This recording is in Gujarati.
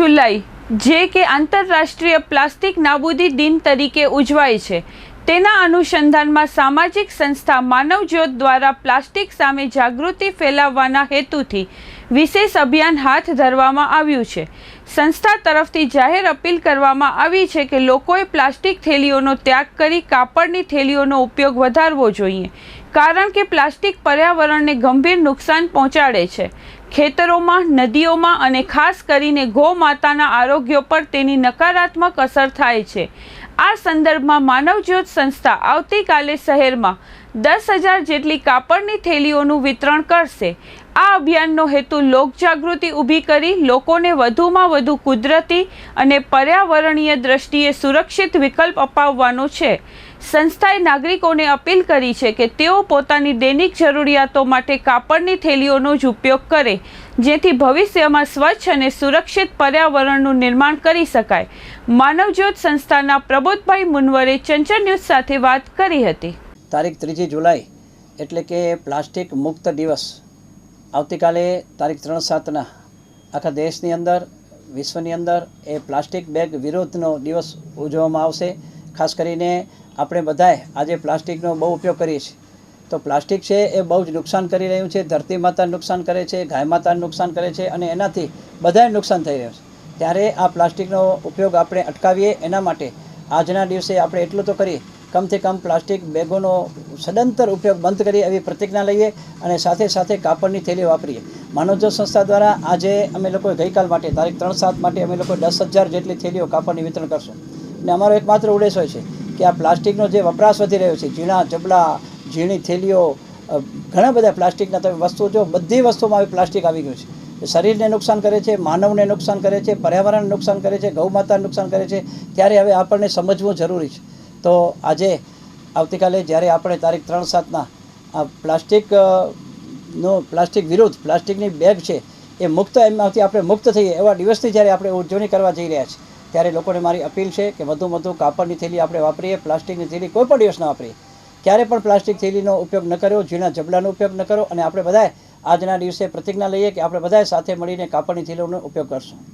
જુલાઈ, જે કે આંતરરાષ્ટ્રીય પ્લાસ્ટિક નાબૂદી દિન તરીકે ઉજવાય છે. તેના અનુસંધાનમાં સામાજિક સંસ્થા માનવજ્યોત દ્વારા પ્લાસ્ટિક સામે જાગૃતિ ફેલાવવાના હેતુથી વિશેષ અભિયાન હાથ ધરવામાં આવ્યું છે. સંસ્થા તરફથી જાહેર અપીલ કરવામાં આવી છે કે લોકોએ પ્લાસ્ટિક થેલીઓનો ત્યાગ કરી કાપડની થેલીઓનો ઉપયોગ વધારવો જોઈએ, કારણ કે પ્લાસ્ટિક પર્યાવરણને ગંભીર નુકસાન પહોંચાડે છે. ખેતરોમાં, નદીઓમાં અને ખાસ કરીને ગૌમાતાના આરોગ્ય પર તેની નકારાત્મક અસર થાય છે. આ સંદર્ભમાં માનવજ્યોત સંસ્થા આવતીકાલે શહેરમાં દસ હજાર જેટલી કાપડની થેલીઓનું વિતરણ કરશે. આ અભિયાનનો હેતુ લોકજાગૃતિ ઊભી કરી, લોકોને વધુમાં વધુ કુદરતી અને પર્યાવરણીય દ્રષ્ટિએ સુરક્ષિત વિકલ્પ અપાવવાનો છે. સંસ્થાએ નાગરિકોને અપીલ કરી છે કે તેઓ પોતાની દૈનિક જરૂરિયાતો માટે કાપડની થેલીઓનો જ ઉપયોગ કરે, જેથી ભવિષ્યમાં સ્વચ્છ અને સુરક્ષિત પર્યાવરણનું નિર્માણ કરી શકાય. માનવજ્યોત સંસ્થાના પ્રબોધભાઈ મુનવરે ચંચળ ન્યૂઝ સાથે વાત કરી હતી. તારીખ ત્રીજી જુલાઈ, એટલે કે પ્લાસ્ટિક મુક્ત દિવસ. આવતીકાલે તારીખ ત્રણ સાતના આખા દેશની અંદર, વિશ્વની અંદર એ પ્લાસ્ટિક બેગ વિરોધનો દિવસ ઉજવવામાં આવશે. ખાસ કરીને આપણે બધાએ આજે પ્લાસ્ટિકનો બહુ ઉપયોગ કરીએ છીએ. તો પ્લાસ્ટિક છે એ બહુ જ નુકસાન કરી રહ્યું છે, ધરતી માતાને નુકસાન કરે છે, ગાય માતાને નુકસાન કરે છે અને એનાથી બધાને નુકસાન થઈ રહ્યું છે. ત્યારે આ પ્લાસ્ટિકનો ઉપયોગ આપણે અટકાવીએ એના માટે આજના દિવસે આપણે એટલું તો કરીએ, કમથી કમ પ્લાસ્ટિક બેગોનો સદંતર ઉપયોગ બંધ કરીએ એવી પ્રતિજ્ઞા લઈએ અને સાથે સાથે કાપડની થેલી વાપરીએ. માનવજો સંસ્થા દ્વારા આજે અમે લોકો ગઈકાલ માટે, તારીખ ત્રણ સાત માટે અમે લોકો દસ હજાર જેટલી થેલીઓ કાપડની વિતરણ કરશું. અને અમારો એકમાત્ર ઉદ્દેશ હોય છે કે આ પ્લાસ્ટિકનો જે વપરાશ વધી રહ્યો છે, ઝીણા, જબલા, ઝીણી થેલીઓ ઘણા બધા પ્લાસ્ટિકના તમે વસ્તુઓ જો, બધી વસ્તુમાં હવે પ્લાસ્ટિક આવી ગયું છે. શરીરને નુકસાન કરે છે, માનવને નુકસાન કરે છે, પર્યાવરણને નુકસાન કરે છે ગૌ માતાને નુકસાન કરે છે, ત્યારે હવે આપણને સમજવું જરૂરી છે. તો આજે આવતીકાલે જ્યારે આપણે તારીખ ત્રણ સાતના આ પ્લાસ્ટિક નો પ્લાસ્ટિક વિરુદ્ધ પ્લાસ્ટિકની બેગ છે, એ મુક્ત એમાંથી આપણે મુક્ત થઈએ એવા દિવસથી જ્યારે આપણે ઉજવણી કરવા જઈ રહ્યા છીએ. ત્યારે લોકોને મારી અપીલ છે કે વધુ વધુ કાપડની થેલી આપણે વાપરીએ, પ્લાસ્ટિકની થેલી કોઈ પણ દિવસ ન વાપરીએ. ક્યારે પણ પ્લાસ્ટિક થેલીનો ઉપયોગ ન કર્યો, ઝીણા જબલાનો ઉપયોગ ન કરો અને આપણે બધાએ આજના દિવસે પ્રતિજ્ઞા લઈએ કે આપણે બધાએ સાથે મળીને કાપડની થેલીનો ઉપયોગ કરશું.